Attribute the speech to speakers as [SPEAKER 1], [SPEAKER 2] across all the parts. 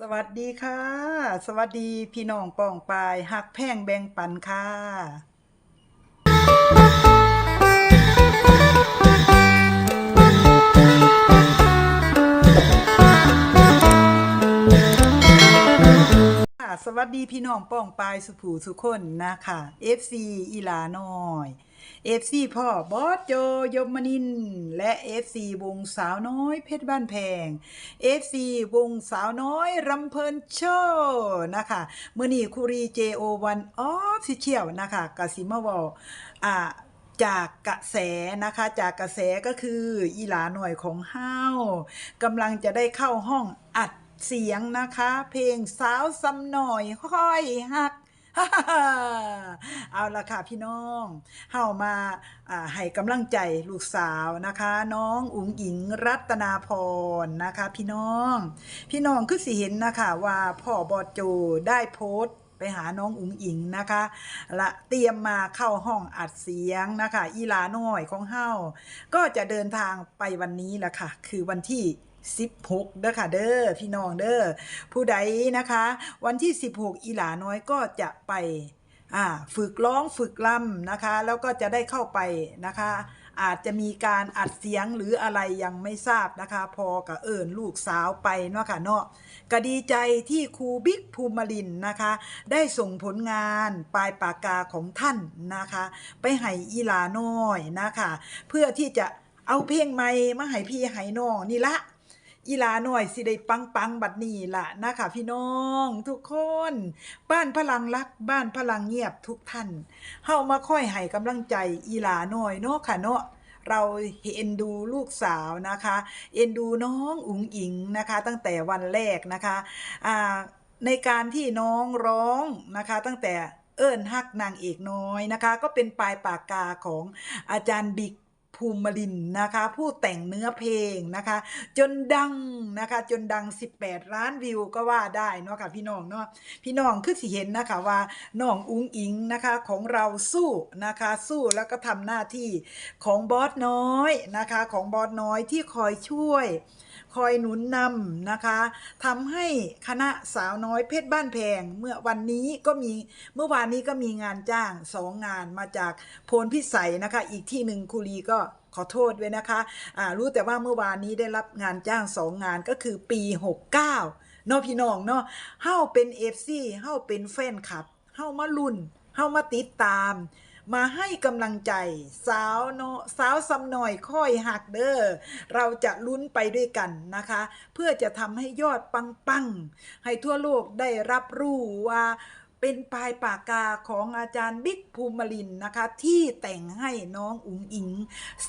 [SPEAKER 1] สวัสดีค่ะ สวัสดีพี่น้องป้องปายหักแพงแบ่งปันค่ะ สวัสดีพี่น้องป้องปายสุผูสุคนนะคะ FC อีลาน้อย FC พ่อบอสโจยมนินทร์และ FC วงสาวน้อยเพชรบ้านแพง FC วงสาวน้อยรำเพลินโชว์นะคะเมื่อนี้คุรี JO1 Official นะคะกสิมาวออ่าจากกระแสนะคะจากกระแสก็คืออีหลาหน่วยของเฮากำลังจะได้เข้าห้องอัดเสียงนะคะ เพลงสาวซ้ำหน่อยค่อยหัก เอาละค่ะพี่น้องเฮามาให้กำลังใจลูกสาวนะคะ น้องอุ๋งอิงรัตนาพรนะคะ พี่น้อง พี่น้องคือสิเห็นนะคะว่าพ่อบอโจได้โพสต์ไปหาน้องอุ๋งอิงนะคะและเตรียมมาเข้าห้องอัดเสียงนะคะ อีลาน้อยของเฮาก็จะเดินทางไปวันนี้แหละค่ะ คือวันที่ 16เด้อค่ะเด้อพี่น้องเด้อผู้ใดนะคะ วันที่ 16 อีหลาน้อยก็จะไปฝึกร้องฝึกลำนะคะ แล้วก็จะได้เข้าไปนะคะ อาจจะมีการอัดเสียงหรืออะไรยังไม่ทราบนะคะ พอกับเอิญลูกสาวไปเนาะค่ะเนาะก็ดีใจที่ครูบิ๊กภูมิลินนะคะ ได้ส่งผลงานปลายปากกาของท่านนะคะ ไปให้อีหลาน้อยนะคะ เพื่อที่จะเอาเพลงใหม่มาให้พี่ให้น้องนี่ละ อีลาหน่อยสิได้ปังปังบัดนี้ล่ะนะคะพี่น้องทุกคน บ้านพลังรักบ้านพลังเงียบทุกท่านเฮามาค่อยให้กำลังใจอีลาหน่อยเนาะค่ะเนาะเราเอ็นดูลูกสาวนะคะ เอ็นดูน้องอุ๋งอิงนะคะ ตั้งแต่วันแรกนะคะอ่าในการที่น้องร้องนะคะตั้งแต่เอิ้นฮักนางเอกน้อยนะคะ ก็เป็นปลายปากกาของอาจารย์บิ๊ก ภูมิลินนะคะ ผู้แต่งเนื้อเพลงนะคะ จนดังนะคะ จนดัง 18 ล้านวิวก็ว่าได้เนาะค่ะพี่น้องเนาะพี่น้องคือสิเห็นนะคะว่าน้องอุ้งอิงนะคะของเราสู้นะคะสู้แล้วก็ทำหน้าที่ของบอสน้อยนะคะของบอสน้อยที่คอยช่วยคอยหนุนนำนะคะทำให้คณะสาวน้อยเพชรบ้านแพง เมื่อวันนี้ก็มีเมื่อวานนี้ก็มีงานจ้างสองงานมาจากโพนพิสัยนะคะ อีกที่หนึ่งคุรีก็ขอโทษไว้นะคะอ่ารู้แต่ว่าเมื่อวานนี้ได้รับงานจ้างสองงานก็คือปี 69เนาะพี่น้องเนาะเฮาเป็น FC เฮาเป็นแฟนคลับเฮามาลุ่นเฮามาติดตาม มาให้กำลังใจ สาวโนาะสาวสำหน่อยค่อยหักเด้อเราจะลุ้นไปด้วยกันนะคะ เพื่อจะทำให้ยอดปังๆ ให้ทั่วโลกได้รับรู้ว่า เป็นปลายปากกาของอาจารย์บิ๊กภูมิลินนะคะ ที่แต่งให้น้องอุ๋งอิง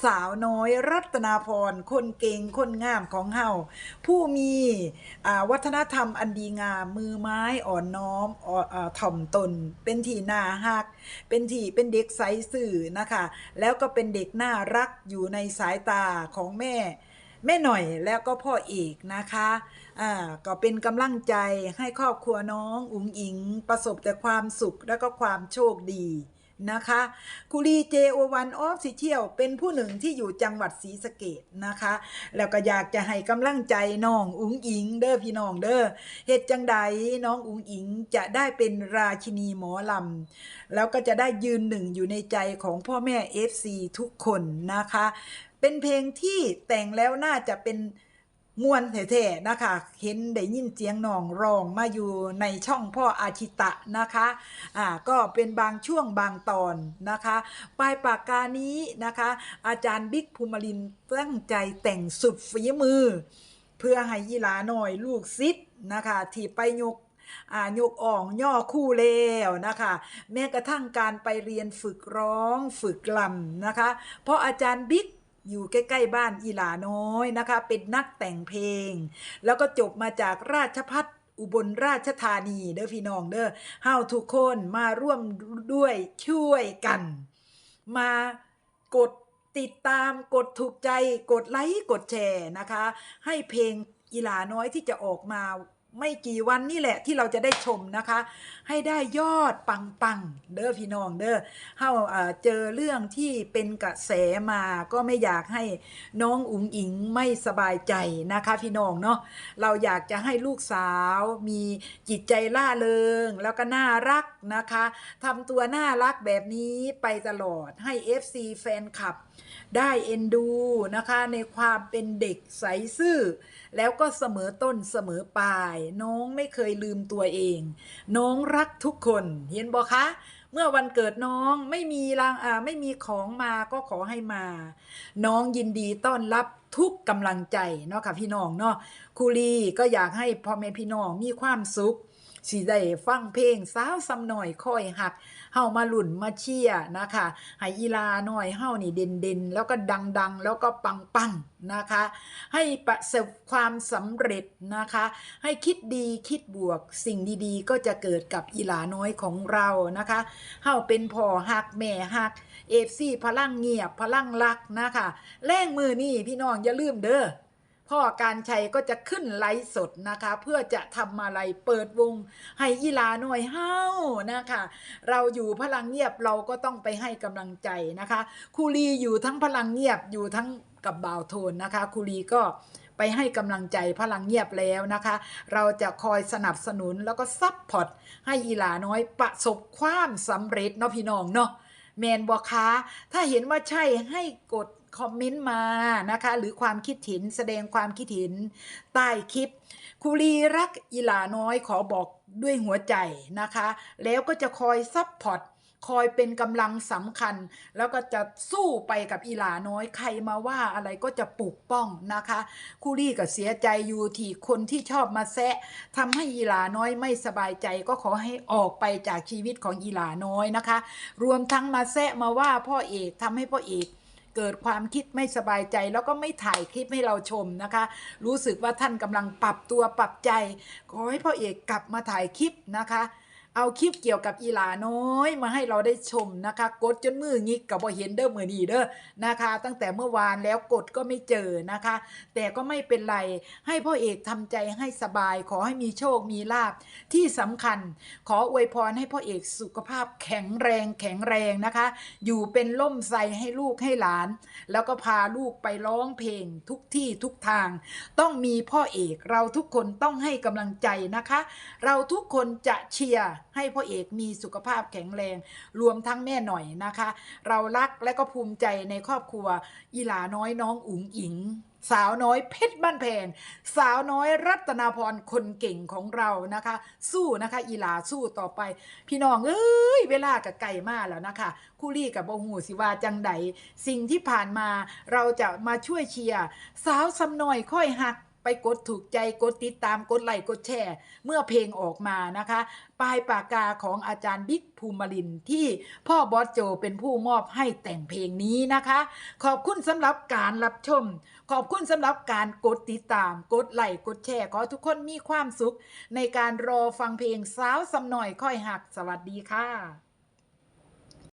[SPEAKER 1] สาวน้อยรัตนาพร คนเก่งคนงามของเฮาผู้มีวัฒนธรรมอันดีงาม มือไม้อ่อนน้อมออถ่อมตน เป็นที่น่าฮัก เป็นที่เป็นเด็กใสสื่อนะคะ แล้วก็เป็นเด็กน่ารักอยู่ในสายตาของแม่ แม่หน่อยแล้วก็พ่อเอกนะคะอ่าก็เป็นกำลังใจให้ครอบครัวน้องอุ๋งอิง ประสบแต่ความสุขและก็ความโชคดีนะคะคุรีเจโอวันออฟซิเชียลเป็นผู้หนึ่งที่อยู่จังหวัดศรีสะเกดนะคะ แล้วก็อยากจะให้กำลังใจน้องอุ๋งอิง เด้อพี่น้องเด้อเหตุจังใดน้องอุ๋งอิงจะได้เป็นราชินีหมอลำแล้วก็จะได้ยืนหนึ่งอยู่ในใจของพ่อแม่ FC ทุกคนนะคะ เป็นเพลงที่แต่งแล้วน่าจะเป็นมวนแท้ๆนะคะ เห็นได้ยินเสียงน้องร้องมาอยู่ในช่องพ่ออาชิตะนะคะ อ่า ก็เป็นบางช่วงบางตอนนะคะ ปลายปากกานี้นะคะ อาจารย์บิ๊กภูมิลินตั้งใจแต่งสุดฝีมือ เพื่อให้ยีลาหน่อยลูกซิดนะคะที่ไปยกอ่ายกอ่องย่อคู่แล้วนะคะ แม้กระทั่งการไปเรียนฝึกร้องฝึกลำนะคะ เพราะอาจารย์บิ๊ก อยู่ใกล้ๆบ้านอีหลาน้อยนะคะ เป็นนักแต่งเพลง แล้วก็จบมาจากราชพัฒอุบลราชธานีเด้อพี่น้องเด้อเฮาทุกคนมาร่วมด้วยช่วยกัน มากดติดตามกดถูกใจกดไลค์กดแชร์นะคะ ให้เพลงอีหลาน้อยที่จะออกมา ไม่กี่วันนี่แหละที่เราจะได้ชมนะคะ ให้ได้ยอดปังปังๆเด้อพี่น้องเด้อเฮาเอ่อเจอเรื่องที่เป็นกระแสมาก็ไม่อยากให้น้องอุ๋งอิงไม่สบายใจนะคะพี่น้องเนาะเราอยากจะให้ลูกสาวมีจิตใจล่าเริง แล้วก็น่ารักนะคะทำตัวน่ารักแบบนี้ไปตลอดให้ FC แฟนคลับ ได้เอ็นดูนะคะในความเป็นเด็กใสซื่อ แล้วก็เสมอต้นเสมอปลาย น้องไม่เคยลืมตัวเอง น้องรักทุกคน เห็นบอกคะเมื่อวันเกิดน้องไม่มีรางอ่าไม่มีของมาก็ขอให้มา น้องยินดีต้อนรับทุกกำลังใจเนาะค่ะพี่น้องเนาะครูลีก็อยากให้พ่อแม่พี่น้องมีความสุข สิได้ฟังเพลงสาวซ้ำหน่อยค่อยหักเฮามาหลุ่นมาเชียนะคะให้อีลาหน่อยเฮานี่เด่นๆแล้วก็ดังๆแล้วก็ปังๆนะคะ ให้ประสบความสำเร็จนะคะ ให้คิดดีคิดบวกสิ่งดีๆ ก็จะเกิดกับอีหลาน้อยของเรานะคะเฮาเป็นพ่อหักแม่หักเอฟซีพลังเงียบพลังรักนะคะ แรงมือนี่พี่น้องอย่าลืมเด้อ พ่อการชัยก็จะขึ้นไลฟ์สดนะคะ เพื่อจะทำอะไรเปิดวงให้ยีลาหน่อยเฮ้านะคะ เราอยู่พลังเงียบเราก็ต้องไปให้กำลังใจนะคะครูลีอยู่ทั้งพลังเงียบอยู่ทั้งกับบ่าวโทนนะคะครูลีก็ไปให้กำลังใจพลังเงียบแล้วนะคะ เราจะคอยสนับสนุนแล้วก็ซับพอร์ตให้อีหลาน้อยประสบความสำเร็จเนาะพี่น้องเนาะแมนบอคะถ้าเห็นว่าใช่ให้กดคอมเมนต์มานะคะ หรือความคิดเห็นแสดงความคิดเห็นใต้คลิปคุรีรักอีหลาน้อยขอบอกด้วยหัวใจนะคะ แล้วก็จะคอยซับพอร์ตคอยเป็นกำลังสำคัญ แล้วก็จะสู้ไปกับอีหลาน้อยใครมาว่าอะไรก็จะปกป้องนะคะคูรี่ก็เสียใจอยู่ที่คนที่ชอบมาแซะทำให้อีหลาน้อยไม่สบายใจก็ขอให้ออกไปจากชีวิตของอีหลาน้อยนะคะ รวมทั้งมาแซะมาว่าพ่อเอกทำให้พ่อเอก เกิดความคิดไม่สบายใจ แล้วก็ไม่ถ่ายคลิปให้เราชมนะคะ รู้สึกว่าท่านกำลังปรับตัวปรับใจ ขอให้พ่อเอกกลับมาถ่ายคลิปนะคะ เอาคลิปเกี่ยวกับอีหลาน้อยมาให้เราได้ชมนะคะ กดจนมืองิกกับบ่เห็นเด้อมือดีเด้อนะคะ ตั้งแต่เมื่อวานแล้วกดก็ไม่เจอนะคะ แต่ก็ไม่เป็นไรให้พ่อเอกทำใจให้สบายขอให้มีโชคมีลาบที่สำคัญ ขออวยพรให้พ่อเอกสุขภาพแข็งแรงแข็งแรงนะคะ อยู่เป็นล่มไทรให้ลูกให้หลาน แล้วก็พาลูกไปร้องเพลงทุกที่ทุกทาง ต้องมีพ่อเอกเราทุกคนต้องให้กำลังใจนะคะ เราทุกคนจะเชียร์ ให้พ่อเอกมีสุขภาพแข็งแรง รวมทั้งแม่หน่อยนะคะ เรารักและก็ภูมิใจในครอบครัวอีหลาน้อยน้องอุ๋งอิงสาวน้อยเพชรบ้านแพงสาวน้อยรัตนาพรคนเก่งของเรานะคะ สู้นะคะ อีหลาสู้ต่อไป พี่น้องเอ้ยเวลากับไก่มาแล้วนะคะคู่รี่กับโบหูสิว่าจังใดสิ่งที่ผ่านมาเราจะมาช่วยเชียร์สาวสำน้อยค่อยหัก ไปกดถูกใจกดติดตามกดไลค์กดแชร์ เมื่อเพลงออกมานะคะ ปลายปากกาของอาจารย์บิ๊กภูมิลินที่พ่อบอสโจเป็นผู้มอบให้แต่งเพลงนี้นะคะ ขอบคุณสำหรับการรับชม ขอบคุณสำหรับการกดติดตาม กดไลค์กดแชร์ขอทุกคนมีความสุข ในการรอฟังเพลงสาวสำหน่อยค่อยหักสวัสดีค่ะ